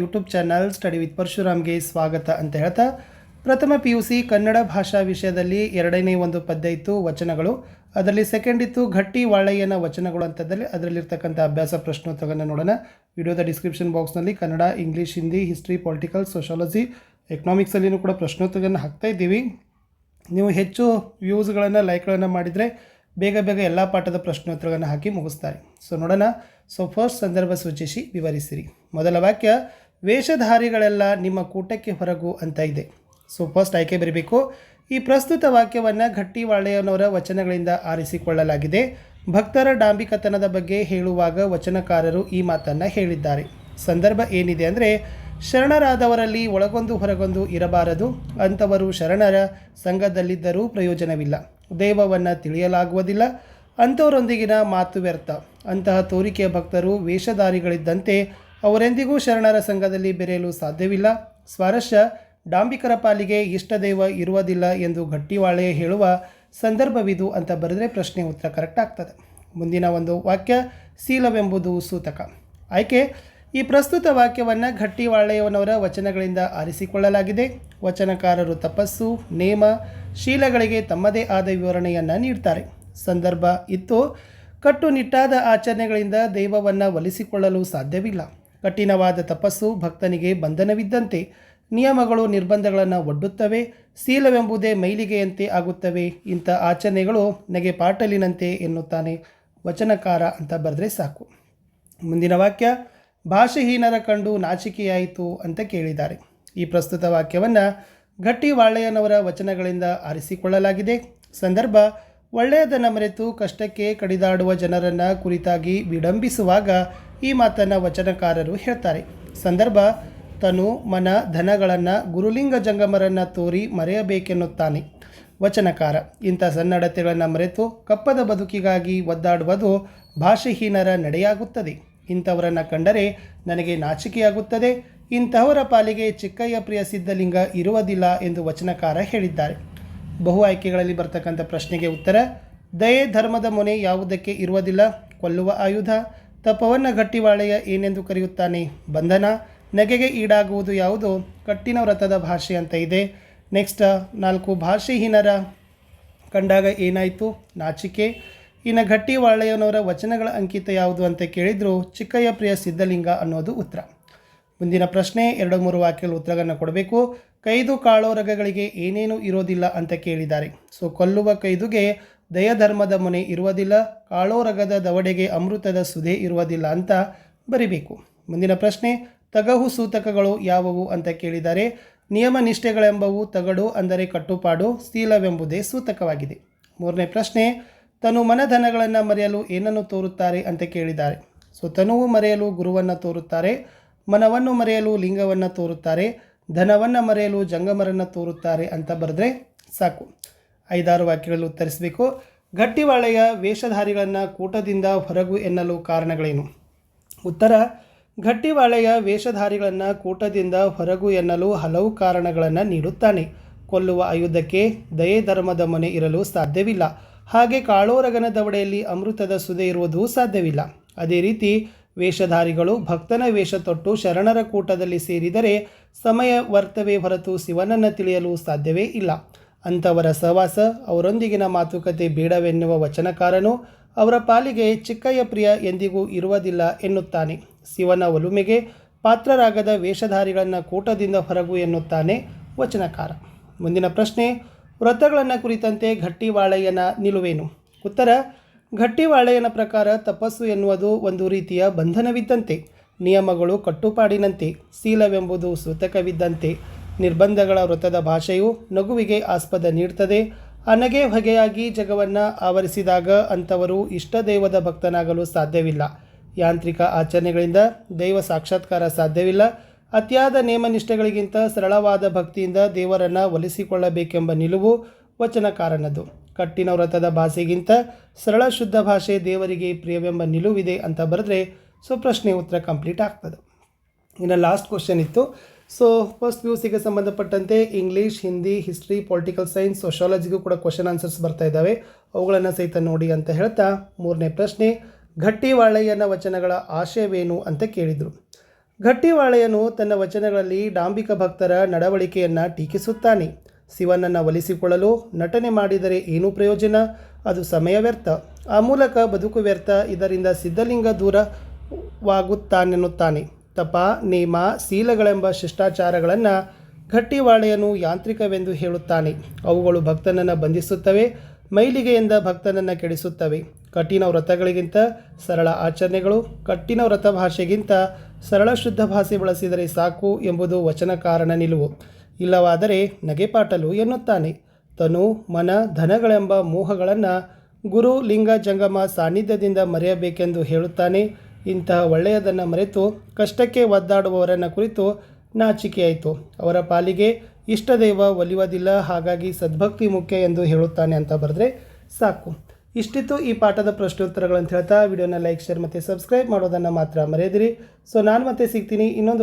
YouTube channel study with ಪರಶುರಾಮ್ಗೆ ಸ್ವಾಗತ ಅಂತ ಹೇಳ್ತಾ, ಪ್ರಥಮ ಪಿ ಯು ಸಿ ಕನ್ನಡ ಭಾಷಾ ವಿಷಯದಲ್ಲಿ ಎರಡನೇ ಒಂದು ಪದ್ಯ ಇತ್ತು, ವಚನಗಳು. ಅದರಲ್ಲಿ ಸೆಕೆಂಡ್ ಇತ್ತು ಘಟ್ಟಿ ವಾಳಯ್ಯನ ವಚನಗಳು ಅಂತದಲ್ಲಿ ಅದರಲ್ಲಿರ್ತಕ್ಕಂಥ ಅಭ್ಯಾಸ ಪ್ರಶ್ನೋತ್ತರಗಳನ್ನು ನೋಡೋಣ. ವಿಡಿಯೋದ ಡಿಸ್ಕ್ರಿಪ್ಷನ್ ಬಾಕ್ಸ್ನಲ್ಲಿ Kannada English Hindi history political sociology ಎಕನಾಮಿಕ್ಸಲ್ಲಿನೂ ಕೂಡ ಪ್ರಶ್ನೋತ್ತರಗಳನ್ನು ಹಾಕ್ತಾ ಇದ್ದೀವಿ. ನೀವು ಹೆಚ್ಚು ವ್ಯೂಸ್ಗಳನ್ನು ಲೈಕ್ಗಳನ್ನು ಮಾಡಿದರೆ ಬೇಗ ಬೇಗ ಎಲ್ಲ ಪಾಠದ ಪ್ರಶ್ನೋತ್ತರಗಳನ್ನು ಹಾಕಿ ಮುಗಿಸ್ತಾರೆ. ಸೊ ನೋಡೋಣ. ಸೊ ಫಸ್ಟ್ ಸಂದರ್ಭ ಸೂಚಿಸಿ ವಿವರಿಸಿರಿ. ಮೊದಲ ವಾಕ್ಯ, ವೇಷಧಾರಿಗಳೆಲ್ಲ ನಿಮ್ಮ ಕೂಟಕ್ಕೆ ಹೊರಗು ಅಂತ ಇದೆ. ಸೊ ಫಸ್ಟ್ ಆಯ್ಕೆ ಬರಬೇಕು. ಈ ಪ್ರಸ್ತುತ ವಾಕ್ಯವನ್ನು ಗಟ್ಟಿವಾಳೆಯನವರ ವಚನಗಳಿಂದ ಆರಿಸಿಕೊಳ್ಳಲಾಗಿದೆ. ಭಕ್ತರ ಡಾಂಬಿಕತನದ ಬಗ್ಗೆ ಹೇಳುವಾಗ ವಚನಕಾರರು ಈ ಮಾತನ್ನು ಹೇಳಿದ್ದಾರೆ. ಸಂದರ್ಭ ಏನಿದೆ ಅಂದರೆ, ಶರಣರಾದವರಲ್ಲಿ ಒಳಗೊಂದು ಹೊರಗೊಂದು ಇರಬಾರದು. ಅಂಥವರು ಶರಣರ ಸಂಘದಲ್ಲಿದ್ದರೂ ಪ್ರಯೋಜನವಿಲ್ಲ. ದೈವವನ್ನು ತಿಳಿಯಲಾಗುವುದಿಲ್ಲ. ಅಂಥವರೊಂದಿಗಿನ ಮಾತು ವ್ಯರ್ಥ. ಅಂತಹ ತೋರಿಕೆಯ ಭಕ್ತರು ವೇಷಧಾರಿಗಳಿದ್ದಂತೆ ಅವರೆಂದಿಗೂ ಶರಣರ ಸಂಘದಲ್ಲಿ ಬೆರೆಯಲು ಸಾಧ್ಯವಿಲ್ಲ. ಸ್ವಾರಸ್ಯ ಡಾಂಬಿಕರ ಪಾಲಿಗೆ ಇಷ್ಟದೈವ ಇರುವುದಿಲ್ಲ ಎಂದು ಗಟ್ಟಿವಾಳೆ ಹೇಳುವ ಸಂದರ್ಭವಿದು ಅಂತ ಬರೆದರೆ ಪ್ರಶ್ನೆ ಉತ್ತರ ಕರೆಕ್ಟ್ ಆಗ್ತದೆ. ಮುಂದಿನ ಒಂದು ವಾಕ್ಯ ಶೀಲವೆಂಬುದು ಸೂತಕ. ಆಯ್ಕೆ ಈ ಪ್ರಸ್ತುತ ವಾಕ್ಯವನ್ನು ಗಟ್ಟಿವಾಳೆಯವನವರ ವಚನಗಳಿಂದ ಆರಿಸಿಕೊಳ್ಳಲಾಗಿದೆ. ವಚನಕಾರರು ತಪಸ್ಸು, ನೇಮ, ಶೀಲಗಳಿಗೆ ತಮ್ಮದೇ ಆದ ವಿವರಣೆಯನ್ನು ನೀಡ್ತಾರೆ. ಸಂದರ್ಭ ಇತ್ತು, ಕಟ್ಟುನಿಟ್ಟಾದ ಆಚರಣೆಗಳಿಂದ ದೈವವನ್ನು ಒಲಿಸಿಕೊಳ್ಳಲು ಸಾಧ್ಯವಿಲ್ಲ. ಕಠಿಣವಾದ ತಪಸ್ಸು ಭಕ್ತನಿಗೆ ಬಂಧನವಿದ್ದಂತೆ ನಿಯಮಗಳು ನಿರ್ಬಂಧಗಳನ್ನು ಒಡ್ಡುತ್ತವೆ. ಶೀಲವೆಂಬುದೇ ಮೈಲಿಗೆಯಂತೆ ಆಗುತ್ತವೆ. ಇಂಥ ಆಚರಣೆಗಳು ನೆಗೆ ಪಾಟಲಿನಂತೆ ಎನ್ನುತ್ತಾನೆ ವಚನಕಾರ ಅಂತ ಬರೆದ್ರೆ ಸಾಕು. ಮುಂದಿನ ವಾಕ್ಯ. ಭಾಷೆಹೀನರ ಕಂಡು ನಾಚಿಕೆಯಾಯಿತು ಅಂತ ಕೇಳಿದ್ದಾರೆ. ಈ ಪ್ರಸ್ತುತ ವಾಕ್ಯವನ್ನು ಗಟ್ಟಿ ವಾಳೆಯನವರ ವಚನಗಳಿಂದ ಆರಿಸಿಕೊಳ್ಳಲಾಗಿದೆ. ಸಂದರ್ಭ, ಒಳ್ಳೆಯದನ್ನು ಮರೆತು ಕಷ್ಟಕ್ಕೆ ಕಡಿದಾಡುವ ಜನರನ್ನು ಕುರಿತಾಗಿ ವಿಡಂಬಿಸುವಾಗ ಈ ಮಾತನ್ನು ವಚನಕಾರರು ಹೇಳ್ತಾರೆ. ಸಂದರ್ಭ, ತನು ಮನ ಧನಗಳನ್ನು ಗುರುಲಿಂಗ ಜಂಗಮರನ್ನು ತೋರಿ ಮರೆಯಬೇಕೆನ್ನುತ್ತಾನೆ. ವಚನಕಾರ, ಇಂಥ ಸನ್ನಡತೆಗಳನ್ನು ಮರೆತು ಕಪ್ಪದ ಬದುಕಿಗಾಗಿ ಒದ್ದಾಡುವುದು ಭಾಷೆಹೀನರ ನಡೆಯಾಗುತ್ತದೆ. ಇಂಥವರನ್ನು ಕಂಡರೆ ನನಗೆ ನಾಚಿಕೆಯಾಗುತ್ತದೆ. ಇಂತಹವರ ಪಾಲಿಗೆ ಚಿಕ್ಕಯ್ಯ ಪ್ರಿಯ ಸಿದ್ಧಲಿಂಗ ಇರುವುದಿಲ್ಲ ಎಂದು ವಚನಕಾರ ಹೇಳಿದ್ದಾರೆ. ಬಹು ಆಯ್ಕೆಗಳಲ್ಲಿ ಬರ್ತಕ್ಕಂಥ ಪ್ರಶ್ನೆಗೆ ಉತ್ತರ, ದಯೆ ಧರ್ಮದ ಮೊನೆ ಯಾವುದಕ್ಕೆ ಇರುವುದಿಲ್ಲ, ಕೊಲ್ಲುವ ಆಯುಧ, ತಪವನ್ನ ಗಟ್ಟಿವಾಳೆಯ ಏನೆಂದು ಕರೆಯುತ್ತಾನೆ, ಬಂಧನ, ನಗೆಗೆ ಈಡಾಗುವುದು ಯಾವುದು ಕಟ್ಟಿನ ವ್ರತದ ಭಾಷೆ ಅಂತ ಇದೆ. ನೆಕ್ಸ್ಟ್ ನಾಲ್ಕು ಭಾಷೆಹೀನರ ಕಂಡಾಗ ಏನಾಯಿತು? ನಾಚಿಕೆ. ಇನ್ನು ಘಟ್ಟಿ ವಾಳೆಯನವರ ವಚನಗಳ ಅಂಕಿತ ಯಾವುದು ಅಂತ ಕೇಳಿದ್ರು ಚಿಕ್ಕಯ್ಯ ಪ್ರಿಯ ಸಿದ್ಧಲಿಂಗ ಅನ್ನೋದು ಉತ್ತರ. ಮುಂದಿನ ಪ್ರಶ್ನೆ ಎರಡು ಮೂರು ವಾಕ್ಯಗಳ ಉತ್ತರಗಳನ್ನು ಕೊಡಬೇಕು. ಕೈದು ಕಾಳೋರಗಗಳಿಗೆ ಏನೇನು ಇರೋದಿಲ್ಲ ಅಂತ ಕೇಳಿದ್ದಾರೆ. ಸೊ ಕೊಲ್ಲುವ ಕೈದುಗೆ ದಯಧರ್ಮದ ಮನೆ ಇರುವುದಿಲ್ಲ ಕಾಳೋರಗದ ದವಡೆಗೆ ಅಮೃತದ ಸುಧೆ ಇರುವುದಿಲ್ಲ ಅಂತ ಬರಿಬೇಕು. ಮುಂದಿನ ಪ್ರಶ್ನೆ, ತಗಹು ಸೂತಕಗಳು ಯಾವುವು ಅಂತ ಕೇಳಿದ್ದಾರೆ. ನಿಯಮ ನಿಷ್ಠೆಗಳೆಂಬವು ತಗಡು ಅಂದರೆ ಕಟ್ಟುಪಾಡು ಶೀಲವೆಂಬುದೇ ಸೂತಕವಾಗಿದೆ. ಮೂರನೇ ಪ್ರಶ್ನೆ ತನು ಮನಧನಗಳನ್ನು ಮರೆಯಲು ಏನನ್ನು ತೋರುತ್ತಾರೆ ಅಂತ ಕೇಳಿದ್ದಾರೆ. ಸೊ, ತನುವು ಮರೆಯಲು ಗುರುವನ್ನು ತೋರುತ್ತಾರೆ, ಮನವನ್ನು ಮರೆಯಲು ಲಿಂಗವನ್ನು ತೋರುತ್ತಾರೆ, ಧನವನ್ನು ಮರೆಯಲು ಜಂಗಮರನ್ನು ತೋರುತ್ತಾರೆ ಅಂತ ಬರೆದ್ರೆ ಸಾಕು. ಐದಾರು ವಾಕ್ಯಗಳಲ್ಲಿ ಉತ್ತರಿಸಬೇಕು. ಗಟ್ಟಿವಾಳೆಯ ವೇಷಧಾರಿಗಳನ್ನು ಕೂಟದಿಂದ ಹೊರಗು ಎನ್ನಲು ಕಾರಣಗಳೇನು? ಉತ್ತರ, ಗಟ್ಟಿವಾಳೆಯ ವೇಷಧಾರಿಗಳನ್ನು ಕೂಟದಿಂದ ಹೊರಗು ಎನ್ನಲು ಹಲವು ಕಾರಣಗಳನ್ನು ನೀಡುತ್ತಾನೆ. ಕೊಲ್ಲುವ ಆಯುಧಕ್ಕೆ ದಯೆ ಧರ್ಮದ ಮನೆ ಇರಲು ಸಾಧ್ಯವಿಲ್ಲ. ಹಾಗೆ ಕಾಳೋರಗನ ದವಡೆಯಲ್ಲಿ ಅಮೃತದ ಸುದೆ ಇರುವುದು ಸಾಧ್ಯವಿಲ್ಲ. ಅದೇ ರೀತಿ ವೇಷಧಾರಿಗಳು ಭಕ್ತನ ವೇಷ ತೊಟ್ಟು ಶರಣರ ಕೂಟದಲ್ಲಿ ಸೇರಿದರೆ ಸಮಯ ವರ್ತವೇ ಹೊರತು ಶಿವನನ್ನು ತಿಳಿಯಲು ಸಾಧ್ಯವೇ ಇಲ್ಲ. ಅಂಥವರ ಸಹವಾಸ, ಅವರೊಂದಿಗಿನ ಮಾತುಕತೆ ಬೇಡವೆನ್ನುವ ವಚನಕಾರನು ಅವರ ಪಾಲಿಗೆ ಚಿಕ್ಕಯ್ಯ ಪ್ರಿಯ ಎಂದಿಗೂ ಇರುವುದಿಲ್ಲ ಎನ್ನುತ್ತಾನೆ. ಶಿವನ ಒಲುಮೆಗೆ ಪಾತ್ರರಾಗದ ವೇಷಧಾರಿಗಳನ್ನು ಕೂಟದಿಂದ ಹೊರಗು ಎನ್ನುತ್ತಾನೆ ವಚನಕಾರ. ಮುಂದಿನ ಪ್ರಶ್ನೆ ವ್ರತಗಳನ್ನು ಕುರಿತಂತೆ ಘಟ್ಟಿವಾಳಯ್ಯನ ನಿಲುವೇನು? ಉತ್ತರ ಘಟ್ಟಿವಾಳಯ್ಯನ ಪ್ರಕಾರ ತಪಸ್ಸು ಎನ್ನುವುದು ಒಂದು ರೀತಿಯ ಬಂಧನವಿದ್ದಂತೆ, ನಿಯಮಗಳು ಕಟ್ಟುಪಾಡಿನಂತೆ, ಶೀಲವೆಂಬುದು ಸೂತಕವಿದ್ದಂತೆ ನಿರ್ಬಂಧಗಳ ವೃತ್ತದ ಭಾಷೆಯು ನಗುವಿಗೆ ಆಸ್ಪದ ನೀಡುತ್ತದೆ ಅನಗೆ ಹೊಗೆಯಾಗಿ ಜಗವನ್ನು ಆವರಿಸಿದಾಗ ಅಂಥವರು ಇಷ್ಟದೈವದ ಭಕ್ತನಾಗಲು ಸಾಧ್ಯವಿಲ್ಲ. ಯಾಂತ್ರಿಕ ಆಚರಣೆಗಳಿಂದ ದೈವ ಸಾಕ್ಷಾತ್ಕಾರ ಸಾಧ್ಯವಿಲ್ಲ ಅತಿಯಾದ ನೇಮನಿಷ್ಠೆಗಳಿಗಿಂತ ಸರಳವಾದ ಭಕ್ತಿಯಿಂದ ದೇವರನ್ನು ಒಲಿಸಿಕೊಳ್ಳಬೇಕೆಂಬ ನಿಲುವು ವಚನಕಾರನದು. ಕಟ್ಟಿನ ವ್ರತದ ಭಾಷೆಗಿಂತ ಸರಳ ಶುದ್ಧ ಭಾಷೆ ದೇವರಿಗೆ ಪ್ರಿಯವೆಂಬ ನಿಲುವಿದೆ ಅಂತ ಬರೆದ್ರೆ ಸೊ ಪ್ರಶ್ನೆ ಉತ್ತರ ಕಂಪ್ಲೀಟ್ ಆಗ್ತದೆ. ಇನ್ನು ಲಾಸ್ಟ್ ಕ್ವಶನ್ ಇತ್ತು. ಸೊ ಫಸ್ಟ್ ಪಿ ಸಂಬಂಧಪಟ್ಟಂತೆ English Hindi history political science ಸೋಷಾಲಜಿಗೂ ಕೂಡ ಕ್ವಶನ್ ಆನ್ಸರ್ಸ್ ಬರ್ತಾ ಇದ್ದಾವೆ. ಅವುಗಳನ್ನು ಸಹಿತ ನೋಡಿ ಅಂತ ಹೇಳ್ತಾ ಮೂರನೇ ಪ್ರಶ್ನೆ ಘಟ್ಟಿ ವಾಳೆಯನ ವಚನಗಳ ಆಶಯವೇನು? ಅಂತ ಕೇಳಿದರು. ಗಟ್ಟಿವಾಳೆಯನು ತನ್ನ ವಚನಗಳಲ್ಲಿ ಡಾಂಬಿಕ ಭಕ್ತರ ನಡವಳಿಕೆಯನ್ನು ಟೀಕಿಸುತ್ತಾನೆ. ಶಿವನನ್ನು ಒಲಿಸಿಕೊಳ್ಳಲು ನಟನೆ ಮಾಡಿದರೆ ಏನು ಪ್ರಯೋಜನ? ಅದು ಸಮಯ ವ್ಯರ್ಥ. ಆ ಮೂಲಕ ಬದುಕು ವ್ಯರ್ಥ. ಇದರಿಂದ ಸಿದ್ಧಲಿಂಗ ದೂರವಾಗುತ್ತಾನೆನ್ನುತ್ತಾನೆ. ತಪ, ನೇಮ, ಶೀಲಗಳೆಂಬ ಶಿಷ್ಟಾಚಾರಗಳನ್ನು ಗಟ್ಟಿವಾಳೆಯನು ಯಾಂತ್ರಿಕವೆಂದು ಹೇಳುತ್ತಾನೆ. ಅವುಗಳು ಭಕ್ತನನ್ನು ಬಂಧಿಸುತ್ತವೆ, ಮೈಲಿಗೆಯಿಂದ ಭಕ್ತನನ್ನು ಕೆಡಿಸುತ್ತವೆ. ಕಠಿಣ ವ್ರತಗಳಿಗಿಂತ ಸರಳ ಆಚರಣೆಗಳು, ಕಠಿಣ ವ್ರತ ಭಾಷೆಗಿಂತ ಸರಳ ಶುದ್ಧ ಭಾಷೆ ಬಳಸಿದರೆ ಸಾಕು ಎಂಬುದು ವಚನಕಾರನ ನಿಲುವು. ಇಲ್ಲವಾದರೆ ನಗೆಪಾಟಲು ಎನ್ನುತ್ತಾನೆ. ತನು, ಮನ, ಧನಗಳೆಂಬ ಮೋಹಗಳನ್ನು ಗುರು ಲಿಂಗ ಜಂಗಮ ಸಾನ್ನಿಧ್ಯದಿಂದ ಮರೆಯಬೇಕೆಂದು ಹೇಳುತ್ತಾನೆ. ಇಂತಹ ಒಳ್ಳೆಯದನ್ನು ಮರೆತು ಕಷ್ಟಕ್ಕೆ ಒದ್ದಾಡುವವರನ್ನು ಕುರಿತು ನಾಚಿಕೆಯಾಯಿತು. ಅವರ ಪಾಲಿಗೆ ಇಷ್ಟದೈವ ಒಲಿಯುವುದಿಲ್ಲ, ಹಾಗಾಗಿ ಸದ್ಭಕ್ತಿ ಮುಖ್ಯ ಎಂದು ಹೇಳುತ್ತಾನೆ ಅಂತ ಬರೆದ್ರೆ ಸಾಕು. ಇಷ್ಟಿತ್ತು ಈ ಪಾಠದ ಪ್ರಶ್ನೋತ್ತರಗಳಂತ ಹೇಳ್ತಾ, ವಿಡಿಯೋನ ಲೈಕ್ ಶೇರ್ ಮತ್ತು ಸಬ್ಸ್ಕ್ರೈಬ್ ಮಾಡೋದನ್ನು ಮಾತ್ರ ಮರೆಯದಿರಿ. ಸೊ ನಾನು ಮತ್ತೆ ಸಿಗ್ತೀನಿ ಇನ್ನೊಂದು